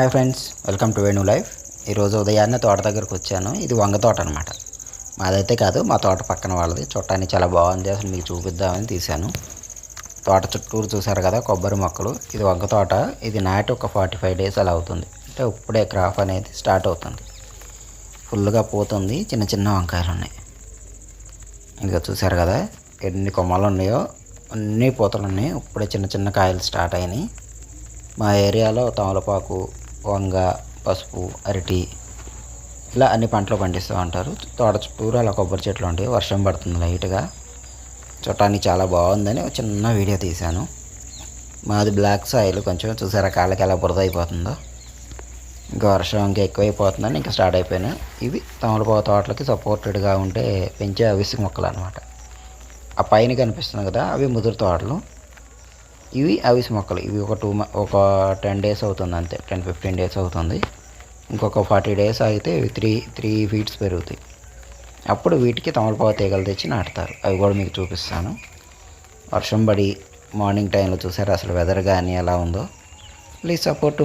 Hi friends welcome to Venu life. ఈరోజు ఉదయాన్నే తోట దగ్గరకు వచ్చాను. ఇది వంగ తోట అనమాట మాదైతే కాదు మా తోట పక్కన వాళ్ళది. చూడటానికి చాలా బాగుంది. అసలు మీకు చూపిద్దామని తీశాను. తోట చుట్టూరు చూసారు కదా కొబ్బరి మొక్కలు. ఇది వంగ తోట. ఇది నాటి ఒక ఫార్టీ ఫైవ్ డేస్ అలా అవుతుంది. అంటే ఇప్పుడే క్రాప్ అనేది స్టార్ట్ అవుతుంది. ఫుల్గా పోతుంది. చిన్న చిన్న వంకాయలు ఉన్నాయి. ఇంకా చూసారు కదా ఎన్ని కొమ్మలు ఉన్నాయో అన్ని పూతలు ఉన్నాయి. ఇప్పుడే చిన్న చిన్న కాయలు స్టార్ట్ అయినాయి. మా ఏరియాలో తమలపాకు వంగ పసుపు అరటి ఇలా అన్ని పంటలు పండిస్తూ ఉంటారు. తోట చుట్టూరు అలా కొబ్బరి చెట్లు ఉంటాయి. వర్షం పడుతుంది లైట్గా. చూడటానికి చాలా బాగుందని చిన్న వీడియో తీశాను. మాది బ్లాక్ సాయిల్. కొంచెం చూసారా కాళ్ళకి ఎలా బురద అయిపోతుందో? ఇంకా వర్షం ఇంకా ఎక్కువైపోతుందని ఇంకా స్టార్ట్ అయిపోయాను. ఇవి తమలపాకు తోటలకి సపోర్టెడ్గా ఉంటే పెంచే అవిసి మొక్కలు అనమాట ఆ పైన కనిపిస్తుంది కదా అవి ముదురు తోటలు. ఇవి అవిసి మొక్కలు. ఇవి ఒక టూ ఒక టెన్ డేస్ అవుతుంది అంతే. టెన్ ఫిఫ్టీన్ డేస్ అవుతుంది. ఇంకొక ఫార్టీ డేస్ అయితే ఇవి త్రీ త్రీ ఫీట్స్ పెరుగుతాయి. అప్పుడు వీటికి తమలపాకు తీగలు తెచ్చి నాటుతారు. అవి కూడా మీకు చూపిస్తాను. వర్షం పడి మార్నింగ్ టైంలో చూసారు? అసలు వెదర్ కానీ ఎలా ఉందో. Please support to